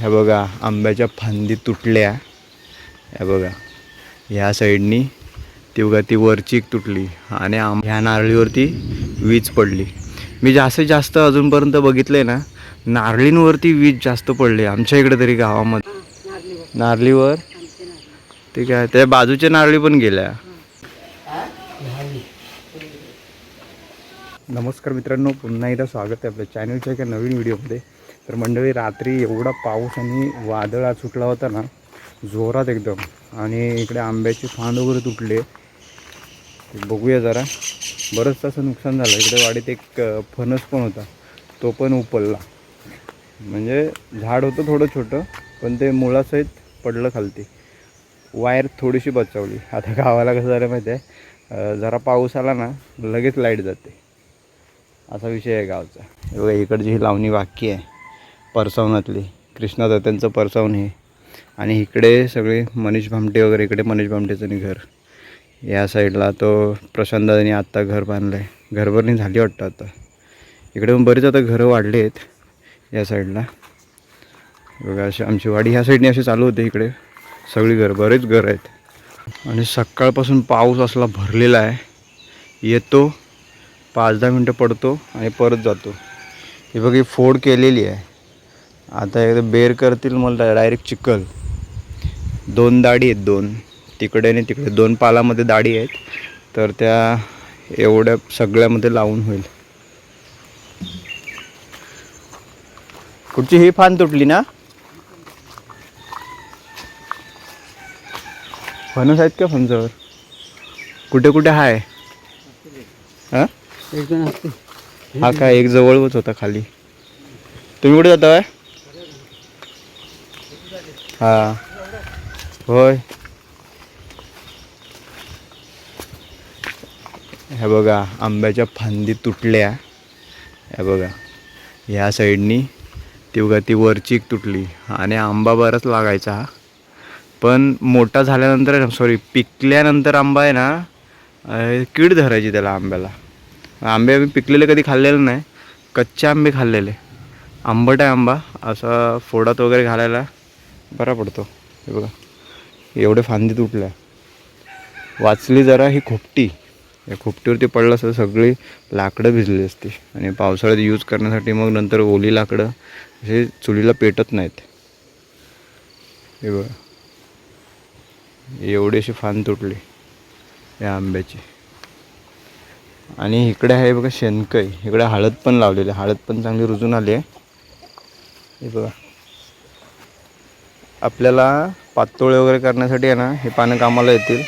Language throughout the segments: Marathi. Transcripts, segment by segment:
हे बघा आंब्याच्या फांदी तुटल्या. हे बघा ह्या साईडनी ती बघा ती वरची एक तुटली आणि आम ह्या नारळीवरती वीज पडली. मी जास्तीत जास्त अजूनपर्यंत बघितलं आहे ना नारळींवरती वीज जास्त पडली आमच्या इकडे तरी गावामध्ये. नारळीवर ठीक आहे त्या बाजूच्या नारळी पण गेल्या. नमस्कार मित्रांनो पुन्हा एकदा स्वागत आहे आपल्या चॅनलच्या एका नवीन व्हिडिओमध्ये. तर मंडळी रात्री एवढा पाऊस आणि वादळ आज सुटला होता ना जोरात एकदम. आणि इकडे आंब्याचे फांद वगैरे तुटले. बघूया जरा. बरंच असं नुकसान झालं. इकडे वाडीत एक फणस पण होता. तो पण उपलला. म्हणजे झाड होतं थोडं छोटं पण ते मुळासहित पडलं खालती. वायर थोडीशी बचावली. आता गावाला कसं झालं माहिती आहे? जरा पाऊस आला ना लगेच लाइट जाते. असा विषय आहे गावचा. हे बघा इकडची ही लावणी बाकी आहे. परसावनातली. कृष्णा त्यांचं परसावण हे. आणि इकडे सगळे मनीष भामटे वगैरे इकडे मनीष भामटेचं घर. या साईडला तो प्रशांत दादानी आत्ता घर बांधलं आहे घरभरणी झाली वाटतं आता. इकडे पण बरीच आता घरं वाढली आहेत या साईडला. बघा अशी आमची वाडी ह्या साईडने अशी चालू होते इकडे. सगळी घर बरेच घर आहेत. आणि सकाळपासून पाऊस असला भरलेला आहे. येतो पाच दहा मिनटं पडतो आणि परत जातो. ही बघ ही फोड केलेली आहे. आता एकदा बेर करतील मला डायरेक्ट चिखल. दोन दाढी आहेत दोन. तिकडे आणि तिकडे. दोन पालामध्ये दाढी आहेत. तर त्या एवढ्या सगळ्यामध्ये लावून होईल. कुठची ही फान तुटली ना? फणस आहेत का फणसावर? कुठे कुठे आहे हां? एक जण असते हा काय एक जवळच होता खाली. तुम्ही कुठे जाता हा. होय. हे बघा आंब्याच्या फांदी तुटल्या. हे बघा ह्या साईडनी ती बघा ती वरची एक तुटली. आणि आंबा बराच लागायचा हा. पण मोठा झाल्यानंतर सॉरी पिकल्यानंतर आंबा आहे ना कीड धरायची त्याला आंब्याला. आंबे आम्ही पिकलेले कधी खाल्लेले नाही. कच्चे आंबे खाल्लेले. आंबट आहे आंबा. असा फोडात वगैरे घालायला बरा पडतो. हे बघा. एवढे फांदी तुटल्या वाचली जरा ही खोपटी. या खोपटीवरती पडलं असं सगळी लाकडं भिजली असती. आणि पावसाळ्यात यूज करण्यासाठी मग नंतर ओली लाकडं असे चुलीला पेटत नाहीत. हे बघा. एवढी अशी फांद तुटली या आंब्याची. आणि इकडे आहे बघा शेणकई इकडे हळद पण लावलेली आहे. हळद पण चांगली रुजून आली आहे. हे बघा. आपल्याला पातोळे वगैरे करण्यासाठी आहे ना हे पानं कामाला येतील.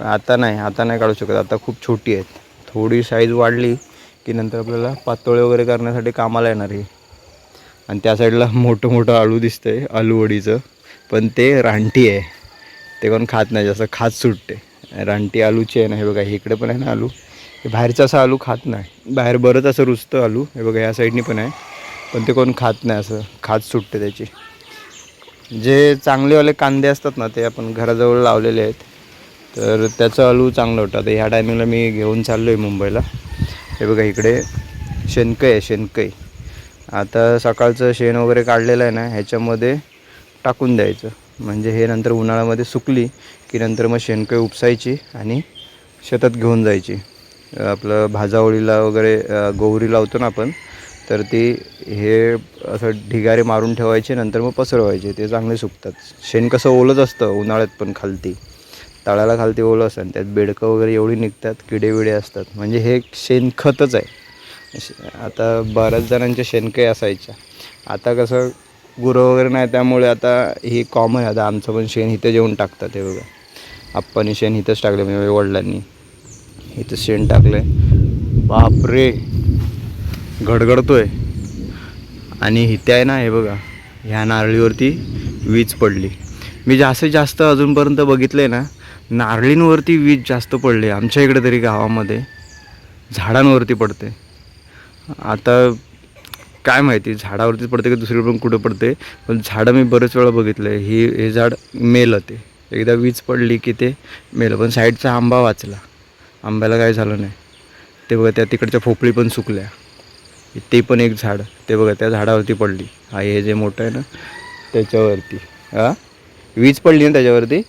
आता नाही. आता नाही काढू शकत. आता खूप छोटी आहेत. थोडी साईज वाढली की नंतर आपल्याला पातोळे वगैरे करण्यासाठी कामाला येणार ही आणि त्या साईडला मोठं मोठं आळू दिसतंय. आलूवडीचं पण ते रानटी आहे. ते कोण खात नाही. जास्त खात सुटते. रानटी आलूची आहे ना हे बघा. इकडे पण आहे ना आलू. बाहेरचं असं आलू खात नाही. बाहेर बरंच असं रुजतं आलू. हे बघा या साईडनी पण आहे. पण ते कोण खात नाही असं. खात सुटते त्याची. जे चांगलेवाले कांदे असतात ना ते आपण घराजवळ लावलेले आहेत. तर त्याचं आलू चांगलं होतं. आता ह्या टायमिंगला मी घेऊन चाललो आहे मुंबईला. हे बघा इकडे शेणकई आहे शेणकई आता सकाळचं शेण वगैरे काढलेलं आहे ना ह्याच्यामध्ये टाकून द्यायचं. म्हणजे हे नंतर उन्हाळ्यामध्ये सुकली की नंतर मग शेणकई उपसायची आणि शेतात घेऊन जायची. आपलं भाजावळीला वगैरे गोवरी लावतो ना आपण तर ती हे असं ढिगारे मारून ठेवायचे नंतर मग पसरवायचे. ते चांगले सुकतात. शेण कसं ओलंच असतं उन्हाळ्यात पण खालती. तळाला खालती ओलं असतं आणि त्यात बेडकं वगैरे एवढी निघतात किडे विडे असतात. म्हणजे हे एक शेणखतच आहे. आता बऱ्याच जणांच्या शेणकही असायच्या. आता कसं गुरं वगैरे नाही त्यामुळे आता ही कॉमन आहे. आता आमचं पण शेण इथं जेवून टाकतात हे बघा. आप्पानी शेण इथंच टाकले म्हणजे वडिलांनी. इथं शेण टाकलं बापरे. गडगडतोय आणि इथे आहे ना हे बघा ह्या नारळीवरती वीज पडली. मी जास्तीत जास्त अजूनपर्यंत बघितलं आहे ना नारळींवरती वीज जास्त पडली. आमच्या इकडे तरी गावामध्ये झाडांवरती पडते. आता काय माहिती झाडावरतीच पडते की दुसरीकडे पण कुठं पडते. पण झाडं मी बरेच वेळा बघितलं आहे ही हे झाड मेलं ते. एकदा वीज पडली की ते मेलं. पण साईडचा आंबा वाचला. आंब्याला काय झालं नाही. ते बघा त्या तिकडच्या फोपळी पण सुकल्या. ते पण एक झाड. ते बघा त्या झाडावरती पडली. हा हे जे मोठं आहे ना त्याच्यावरती. हा? वीज पडली ना त्याच्यावरती?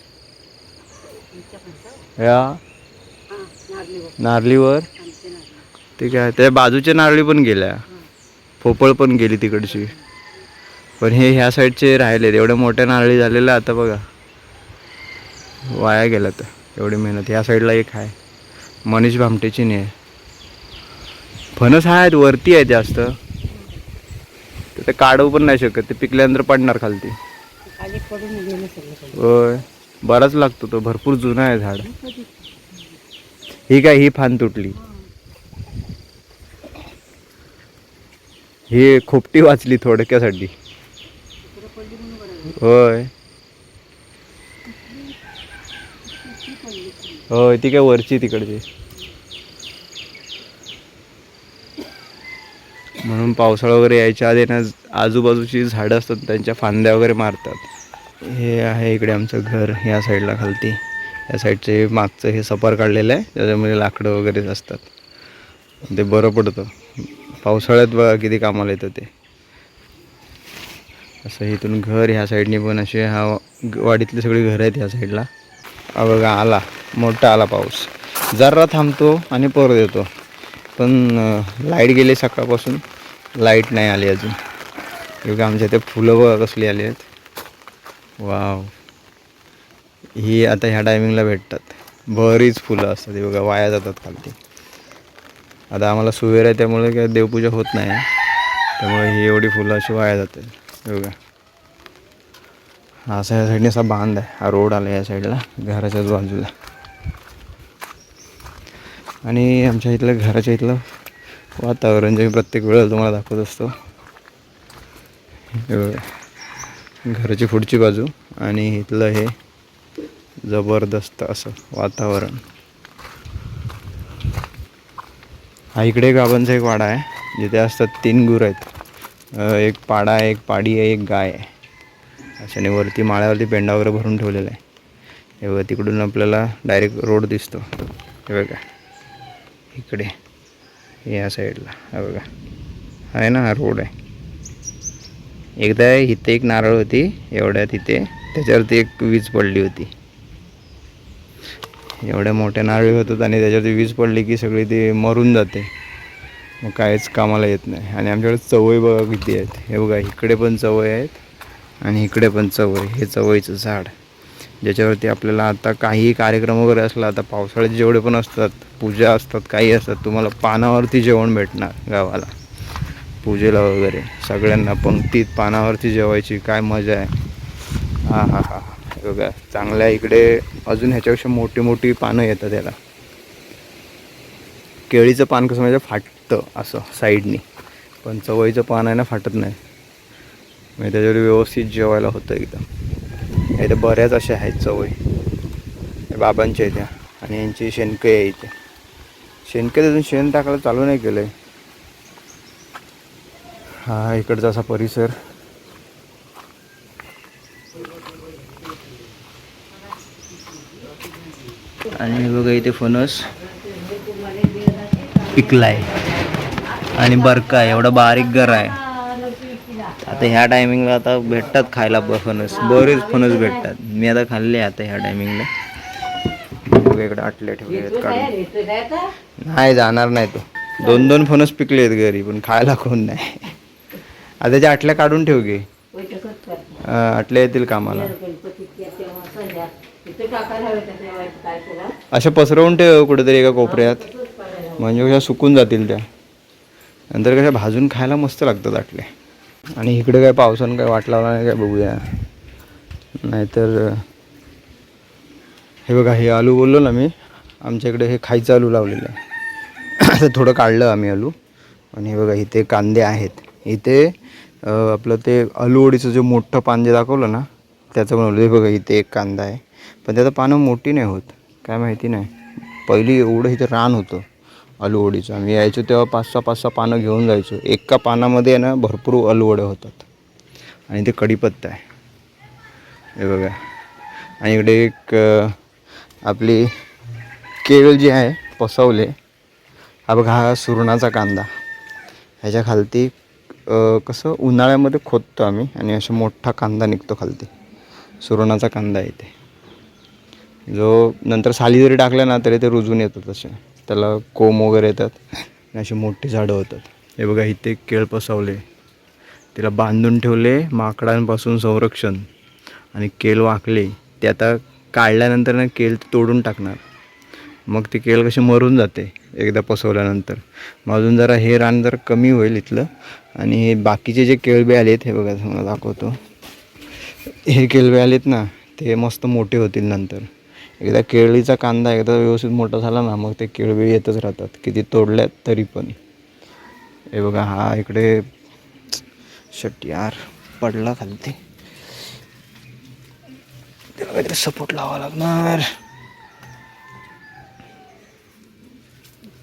या. नारळीवर ते काय त्या बाजूच्या नारळी पण गेल्या. पोपळ पण गेली तिकडची. पण हे ह्या साईडचे राहिले एवढ्या मोठ्या नारळी झालेल्या आता बघा. वाया गेला तर एवढी मेहनत. ह्या साईडला एक आहे. मनीष भामटेची नाही. आहे फणस आहेत वरती आहे जास्त. तर ते काढू पण नाही शकत ते पिकल्यानंतर पडणार खालती. होय बराच लागतो तो भरपूर जुना आहे झाड. ही काय ही फान तुटली. ही खोपटी वाचली थोडक्यासाठी. होय. होय ती काय वरची तिकडची. म्हणून पावसाळा वगैरे यायच्या आधी ना आजूबाजूची झाडं असतात त्यांच्या फांद्या वगैरे मारतात. हे आहे इकडे आमचं घर ह्या साईडला खालती. या साईडचे मागचं हे सपार काढलेलं आहे त्याच्यामध्ये लाकडं वगैरे असतात. ते बरं पडतं. पावसाळ्यात बघा किती कामाला येतं ते. असं इथून घर ह्या साईडने पण असे हा वाडीतले सगळी घरं आहेत ह्या साईडला. बघा आला. मोठा आला पाऊस. जरा थांबतो आणि परत येतो. पण लाइट गेली सकाळपासून. लाइट नाही आली अजून. योग्य आमच्या इथे फुलं बघा कसली आली आहेत. वाव. ही आता ह्या टायमिंगला भेटतात. बरीच फुलं असतात. हे बघा वाया जातात खालती. आता आम्हाला सुवेर आहे त्यामुळे काय देवपूजा होत नाही. त्यामुळे ही एवढी फुलं अशी वाया जातात. योगा बघा. हा असा या साईडने असा बांध आहे. हा रोड आला या साईडला घराच्याच बाजूला. आणि आमच्या इथलं घराच्या इथलं वातावरण जे मी प्रत्येक वेळेला तुम्हाला दाखवत असतो. घराची पुढची बाजू आणि इथलं हे जबरदस्त असं वातावरण. हा इकडे गावांचा एक वाडा आहे जिथे असतात तीन गुरं आहेत. एक पाडा आहे एक पाडी आहे एक गाय आहे. अशाने वरती माळ्यावरती पेंडा वगैरे भरून ठेवलेला आहे. हे तिकडून आपल्याला डायरेक्ट रोड दिसतो. हे बघा. इकडे या साईडला. हा बघा. आहे ना हा रोड आहे. एकदा इथे एक नारळ होती एवढ्या तिथे. त्याच्यावरती एक वीज पडली होती. एवढ्या मोठ्या नारळी होतात आणि त्याच्यावरती वीज पडली की सगळी ती मरून जाते. मग काहीच कामाला येत नाही. आणि आमच्याकडे चवई बघा किती आहेत. हे बघा इकडे पण चवई आहेत आणि इकडे पण चवई हे चवईचं झाड. ज्याच्यावरती आपल्याला आता काही कार्यक्रम वगैरे असला आता पावसाळ्यात जेवढे पण असतात पूजा असतात काही असतात तुम्हाला पानावरती जेवण भेटणार गावाला. पूजेला वगैरे सगळ्यांना पंक्तीत पानावरती जेवायची काय मजा आहे. हा हा हा. बघा चांगल्या इकडे अजून ह्याच्यापेक्षा मोठी मोठी पानं येतात त्याला केळीचं पान कसं म्हणजे फाटतं असं साईडनी. पण चवळीचं पान आहे ना फाटत नाही. म्हणजे त्याच्यावर व्यवस्थित जेवायला होतं एकदम. इथे बऱ्याच अशा आहेत चवळी. बाबांच्या इथे आणि यांची शेणके आहे इथे. शेणके अजून शेण टाकायला चालू नाही केलं आहे हा इकडचा असा परिसर. आणि बघा इथे फणस. पिकला आहे आणि बरका आहे एवढा बारीक गर आहे. आता ह्या टायमिंगला आता भेटतात खायला ब- फणस. बरेच फणस भेटतात. मी आता खाल्ले आता ह्या टायमिंगला वेगळं आटले ठेवले काढून. नाही जाणार नाही तो. दोन दोन फणस पिकले आहेत घरी पण खायला कोण नाही. आता त्याच्या आटल्या काढून ठेव घे आटल्या येतील कामाला. अशा पसरवून ठेव कुठेतरी एका कोपऱ्यात. म्हणजे कशा सुकून जातील त्या. नंतर कशा भाजून खायला मस्त लागतात आटल्या. आणि इकडे काय पावसानं काय वाट लावला नाही काय बघूया. नाहीतर हे बघा हे आलू बोललो ना मी आमच्या इकडे हे खायचं आलू लावलेलं आहे. थोडं काढलं आम्ही आलू. आणि हे बघा इथे कांदे आहेत. इथे आपलं ते आलूवडीचं जे मोठं पान जे दाखवलं ना त्याचं बनवलं हे बघा इथे एक कांदा आहे. पण त्याचं पानं मोठी नाही होत. काय माहिती नाही. पहिली एवढं इथे रान होतं. अलुवडीचं. आम्ही यायचो तेव्हा पाच सहा पाच सहा पानं घेऊन जायचो. एका पानामध्ये आहे ना भरपूर आलू होतात. आणि ते कढीपत्ता आहे. हे बघा. आणि इकडे एक आपली केळ जी आहे पसवले. हा बघा हा सुरणाचा कांदा. ह्याच्या खालती कसं उन्हाळ्यामध्ये खोदतो आम्ही आणि असा मोठा कांदा निघतो खालती. सुरणाचा कांदा आहे इथे. जो नंतर साली जरी टाकला ना तरी ते रुजून येतो तसे. त्याला कोंब वगैरे येतात. आणि अशी मोठी झाडं होतात. हे बघा इथे केळ पसवले तिला बांधून ठेवले माकडांपासून संरक्षण. आणि केळ वाकले. ते आता काढल्यानंतर ना केळ तोडून टाकणार. मग ती केळ कशी मरून जाते एकदा पसवल्यानंतर मग अजून जरा हे रान जरा कमी होईल इथलं. आणि हे बाकीचे जे केळबे आलेत हे बघा तुम्हाला दाखवतो. हे केळबे आलेत ना ते मस्त मोठे होतील नंतर. एकदा केळीचा कांदा एकदा व्यवस्थित मोठा झाला ना मग ते केळबे येतच राहतात. किती तोडल्यात तरी पण. हे बघा हा इकडे शट यार पडला खालती. त्याला काहीतरी सपोर्ट लावा लागणार.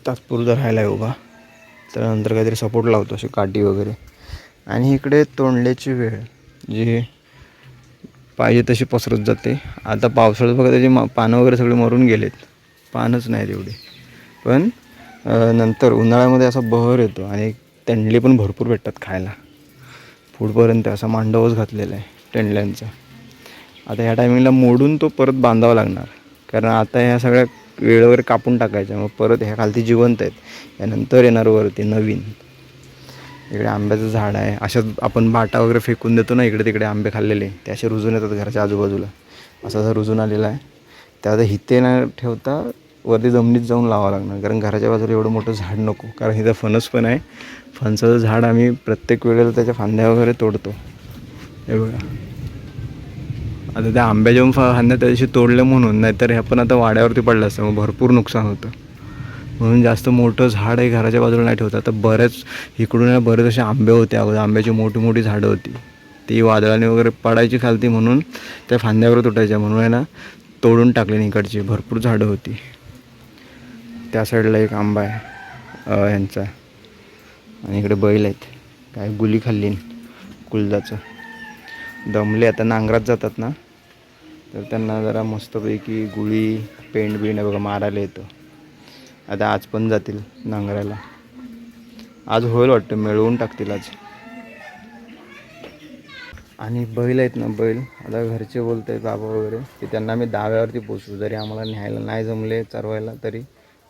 तात्पुरता राहायला आहे उभा त्यानंतर काहीतरी सपोर्ट लावतो अशी काठी वगैरे. आणि इकडे तोंडल्याची वेळ जी पाहिजे तशी पसरत जाते. आता पावसाळ्यात बघा त्याची मा- पानं वगैरे सगळे मरून गेलेत. पानच नाहीत एवढे. पण नंतर उन्हाळ्यामध्ये असा बहर येतो आणि तेंडले पण भरपूर भेटतात खायला. पुढपर्यंत असा मांडवच घातलेला आहे तेंडल्यांचा. आता ह्या टायमिंगला मोडून तो परत बांधावा लागणार. कारण आता ह्या सगळ्या वेळ वगैरे कापून टाकायच्या. मग परत ह्या खालती जिवंत आहेत. यानंतर येणार वरती नवीन. इकडे आंब्याचं झाड आहे. अशाच आपण बाटा वगैरे फेकून देतो ना इकडे तिकडे आंबे खाल्लेले. ते असे रुजून येतात घराच्या आजूबाजूला. असं असं रुजून आलेला आहे. त्या आता हिते न ठेवता वरती जमिनीत जाऊन लावावं लागणार. कारण घराच्या बाजूला एवढं मोठं झाड नको. कारण इथं फणस पण आहे. फणसाचं झाड आम्ही प्रत्येक वेळेला त्याच्या फांद्या वगैरे तोडतो. हे बघा. आता त्या आंब्याच्या फा- फांद्या त्या दिवशी तोडल्या म्हणून नाहीतर हे पण आता वाड्यावरती पडलं असतं. मग भरपूर नुकसान होतं. म्हणून जास्त मोठं झाड आहे घराच्या बाजूला नाही ठेवतं. तर बऱ्याच इकडून बरेच असे आंबे होते. अगोदर आंब्याची मोठी मोठी झाडं होती. ती वादळाने वगैरे पडायची खालती म्हणून त्या फांद्यावर तुटायच्या. म्हणून आहे ना तोडून टाकले इकडची. भरपूर झाडं होती. त्या साईडला एक आंबा आहे ह्यांचा आणि इकडे बैल आहेत. काय गुली खाल्ली कुलदाचं. दमले. आता नांगरात जातात ना. तर त्यांना जरा मस्तपैकी गुळी पेंड बिंड बघा मारायला येतं. आता आज पण जातील नांगरायला. आज होईल वाटतं मिळवून टाकतील आज. आणि बैल आहेत ना बैल आता घरचे बोलत आहेत बाबा वगैरे की त्यांना मी दाव्यावरती पोचू जरी आम्हाला न्यायला नाही जमले चरवायला तरी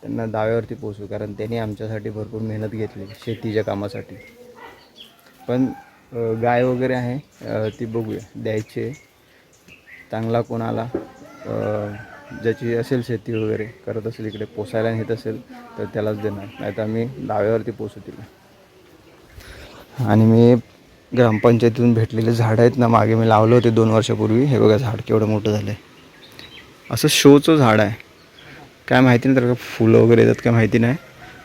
त्यांना दाव्यावरती पोचू कारण त्यांनी आमच्यासाठी भरपूर मेहनत घेतली शेतीच्या कामासाठी. पण गाय वगैरे आहे ती बघूया द्यायची चांगला कोणाला ज्याची असेल शेती वगैरे करत असेल इकडे पोसायला नेत असेल तर त्यालाच देणार. नाही तर आम्ही दाव्यावरती पोचू तिला. आणि मी ग्रामपंचायतीतून भेटलेले झाडं आहेत ना मागे मी लावलं होते दोन वर्षापूर्वी. हे बघा झाड केवढं मोठं झालं आहे असं शोचं झाड आहे. काय माहिती नाही तर का फुलं वगैरे येतात काय माहिती नाही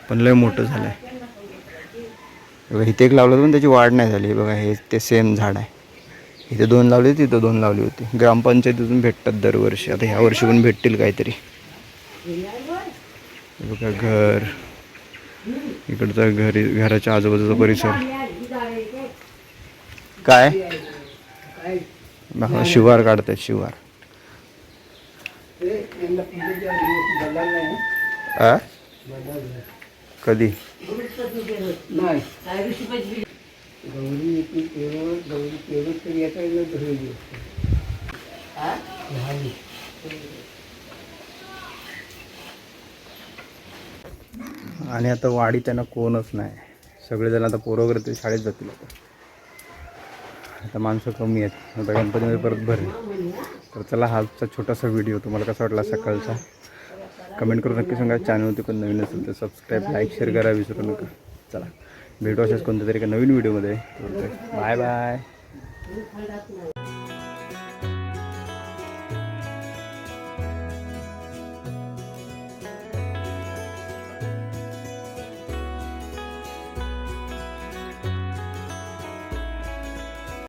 पण लय मोठं झालं आहे बघा इथे एक लावलं होतं पण त्याची वाढ नाही झाली. बघा हे ते सेम झाड आहे. इथे दोन लावली होती इथं दोन लावली होती. ग्रामपंचायतीतून भेटतात दरवर्षी. आता ह्या वर्षी पण भेटतील काहीतरी. बघा घर. इकडचा घरी घराच्या आजूबाजूचा परिसर. काय? शिवार काढतात शिवार. आ? कधी? गौरी येते केवळ गौरी केवळ तरी येता येईल धरली झाली आणि आता वाडी त्यांना कोणच नाही. सगळेजण आता पोरं वगैरे ते शाळेत जातील आता. आता माणसं कमी आहेत. आता गणपतीमध्ये परत भरेल. तर चला हा आजचा छोटासा व्हिडिओ. तुम्हाला कसा वाटला सकाळचा? कमेंट करून नक्की सांगा. चॅनलवरती कोण नवीन असेल तर सबस्क्राईब लाईक शेअर करा विसरू नका. चला. भेटू अशाच कोणत्या तरी एका नवीन व्हिडिओमध्ये. Bye bye.